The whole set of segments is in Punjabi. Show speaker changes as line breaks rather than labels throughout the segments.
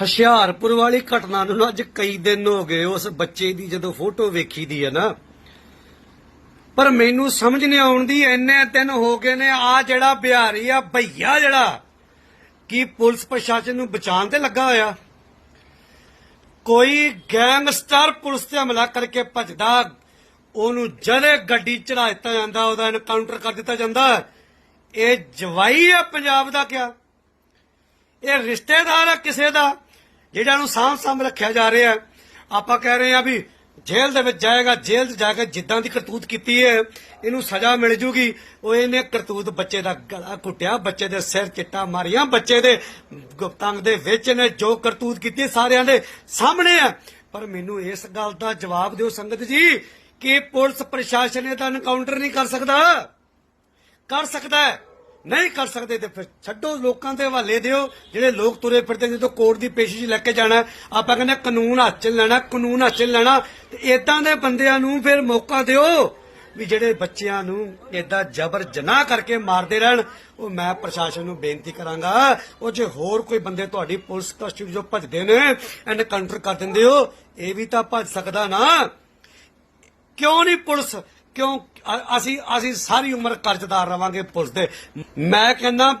ਹੁਸ਼ਿਆਰਪੁਰ ਵਾਲੀ ਘਟਨਾ ਨੂੰ ਅੱਜ ਕਈ ਦਿਨ ਹੋ ਗਏ ਉਸ ਬੱਚੇ ਦੀ ਜਦੋਂ ਫੋਟੋ ਵੇਖੀ ਦੀ ਹੈ ਨਾ। ਪਰ ਮੈਨੂੰ ਸਮਝ ਨਹੀਂ ਆਉਂਦੀ, ਇੰਨੇ ਦਿਨ ਹੋ ਗਏ ਨੇ ਆ ਜਿਹੜਾ ਬਿਹਾਰੀ ਆ, ਭਈਆ ਜਿਹੜਾ, ਕੀ ਪੁਲਿਸ ਪ੍ਰਸ਼ਾਸਨ ਨੂੰ ਬਚਾਉਣ ਤੇ ਲੱਗਾ ਹੋਇਆ? ਕੋਈ ਗੈਂਗਸਟਰ ਪੁਲਿਸ ਤੇ ਹਮਲਾ ਕਰਕੇ ਭੱਜਦਾ, ਉਹਨੂੰ ਜਦੇ ਗੱਡੀ ਚੜਾ ਦਿੱਤਾ ਜਾਂਦਾ, ਉਹਦਾ ਐਨਕਾਊਂਟਰ ਕਰ ਦਿੱਤਾ ਜਾਂਦਾ, ਇਹ ਜਵਾਈ ਆ ਪੰਜਾਬ ਦਾ ਕਿਆ? ਇਹ ਰਿਸ਼ਤੇਦਾਰ ਆ ਕਿਸੇ ਦਾ? ਜਿਹੜਾ ਨੂੰ ਸਾਂਭ ਸਾਂਭ ਰੱਖਿਆ ਜਾ ਰਿਹਾ ਆਪਾਂ ਕਹਿ ਰਹੇ ਆ ਵੀ ਜੇਲ੍ਹ ਦੇ ਵਿੱਚ ਜਾਏਗਾ, ਜੇਲ੍ਹ 'ਚ ਜਾ ਕੇ ਜਿੱਦਾਂ ਦੀ ਕਰਤੂਤ ਕੀਤੀ ਹੈ, ਇਹਨੂੰ ਸਜ਼ਾ ਮਿਲ ਜੂਗੀ। ਉਹ ਇਹਨੇ ਕਰਤੂਤ ਬੱਚੇ ਦਾ ਗਲਾ ਘੁੱਟਿਆ, ਬੱਚੇ ਦੇ ਸਿਰ ਚਿੱਟਾ ਮਾਰੀਆਂ, ਬੱਚੇ ਦੇ ਗੁਪਤੰਗ ਦੇ ਵਿੱਚ ਨੇ ਜੋ ਕਰਤੂਤ ਕੀਤੀ ਸਾਰਿਆਂ ਦੇ ਸਾਹਮਣੇ ਆ ਪਰ ਮੈਨੂੰ ਇਸ ਗੱਲ ਦਾ ਜਵਾਬ ਦਿਓ ਸੰਗਤ ਜੀ, ਕਿ ਪੁਲਿਸ ਪ੍ਰਸ਼ਾਸਨ ਇਹਦਾ ਐਨਕਾਊਂਟਰ ਨਹੀਂ ਕਰ ਸਕਦਾ। ਕਰ ਸਕਦਾ ਹੈ। ਨਹੀਂ ਕਰ ਸਕਦੇ ਤੇ ਫਿਰ ਛੱਡੋ ਲੋਕਾਂ ਦੇ ਹਵਾਲੇ ਦਿਓ। ਜਿਹੜੇ ਲੋਕ ਤੁਰੇ ਫਿਰਦੇ ਜਦੋਂ ਕੋਰਟ ਦੀ ਪੇਸ਼ੀ 'ਚ ਲੈ ਕੇ ਜਾਣਾ, ਆਪਾਂ ਕਹਿੰਦੇ ਕਾਨੂੰਨ ਹੱਥ 'ਚ ਲੈਣਾ, ਕਾਨੂੰਨ ਹੱਥ 'ਚ ਲੈਣਾ, ਤੇ ਇਦਾਂ ਦੇ ਬੰਦਿਆਂ ਨੂੰ ਫਿਰ ਮੌਕਾ ਦਿਓ ਵੀ ਜਿਹੜੇ ਬੱਚਿਆਂ ਨੂੰ ਇਦਾਂ ਜ਼ਬਰ ਜਨਾਹ ਕਰਕੇ ਮਾਰਦੇ ਰਹਿਣ। ਉਹ ਮੈਂ ਪ੍ਰਸ਼ਾਸਨ ਨੂੰ ਬੇਨਤੀ ਕਰਾਂਗਾ, ਉਹ ਜੇ ਹੋਰ ਕੋਈ ਬੰਦੇ ਤੁਹਾਡੀ ਪੁਲਿਸ ਕਸਟਡੀ ਜੋ ਭੱਜਦੇ ਨੇ ਐਨਕਾਊਂਟਰ ਕਰ ਦਿੰਦੇ ਹੋ, ਇਹ ਵੀ ਤਾਂ ਭੱਜ ਸਕਦਾ ਨਾ। ਕਿਉਂ ਨਹੀਂ ਪੁਲਿਸ? ਕਿਉਂ ਅ- ਅਸੀਂ ਅਸੀਂ ਸਾਰੀ ਉਮਰ ਕਰਜ਼ਦਾਰ ਰਵਾਂਗੇ ਪੁਲਿਸ ਦੇ। ਮੈਂ ਕਹਿੰਦਾ,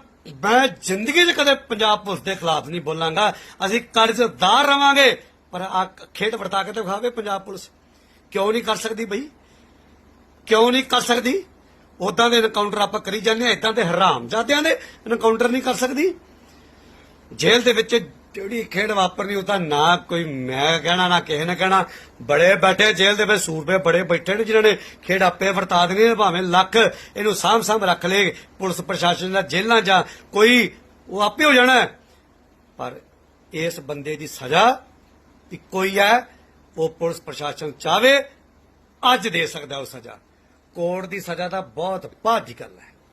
ਮੈਂ ਜ਼ਿੰਦਗੀ 'ਚ ਕਦੇ ਪੰਜਾਬ ਪੁਲਿਸ ਦੇ ਖਿਲਾਫ ਨਹੀਂ ਬੋਲਾਂਗਾ। ਅਸੀਂ ਕਰਜ਼ਦਾਰ ਰਵਾਂਗੇ, ਪਰ ਆ ਖੇਡ ਵਰਤਾ ਕੇ ਤਾਂ ਵਿਖਾਵੇ ਪੰਜਾਬ ਪੁਲਿਸ। ਕਿਉਂ ਨਹੀਂ ਕਰ ਸਕਦੀ ਬਈ? ਕਿਉਂ ਨਹੀਂ ਕਰ ਸਕਦੀ? ਉਦਾਂ ਦੇ ਐਨਕਾਊਂਟਰ ਆਪਾਂ ਕਰੀ ਜਾਂਦੇ ਆ ਇਦਾਂ ਦੇ ਹਰਾਮਜ਼ਾਦਿਆਂ ਦੇ ਐਨਕਾਊਂਟਰ ਨਹੀਂ ਕਰ ਸਕਦੀ। ਜੇਲ੍ਹ ਦੇ ਵਿੱਚ ਜਿਹੜੀ ਖੇਡ ਵਾਪਰਨੀ, ਉਹ ਤਾਂ ਨਾ ਕੋਈ ਮੈਂ ਕਹਿਣਾ, ਨਾ ਕਿਸੇ ਨੇ ਕਹਿਣਾ। ਬੜੇ ਬੈਠੇ ਜੇਲ੍ਹ ਦੇ ਵਿੱਚ, ਸੂਰਬੇ ਬੜੇ ਬੈਠੇ ਨੇ ਜਿਨ੍ਹਾਂ ਨੇ ਖੇਡ ਆਪੇ ਵਰਤਾ ਦੇਣੀ ਭਾਵੇਂ ਲੱਖ ਇਹਨੂੰ ਸਾਂਭ ਸਾਂਭ ਰੱਖ ਲੇ, ਪੁਲਿਸ ਪ੍ਰਸ਼ਾਸਨ ਦਾ ਜੇਲ੍ਹਾਂ ਜਾਂ ਕੋਈ, ਉਹ ਆਪੇ ਹੋ ਜਾਣਾ ਪਰ ਇਸ ਬੰਦੇ ਦੀ ਸਜ਼ਾ ਇੱਕੋ ਹੀ ਹੈ, ਉਹ ਪੁਲਿਸ ਪ੍ਰਸ਼ਾਸਨ ਚਾਵੇ ਅੱਜ ਦੇ ਸਕਦਾ ਉਹ ਸਜ਼ਾ। ਕੋਰਟ ਦੀ ਸਜ਼ਾ ਤਾਂ ਬਹੁਤ ਬਾਅਦ ਦੀ ਗੱਲ ਹੈ।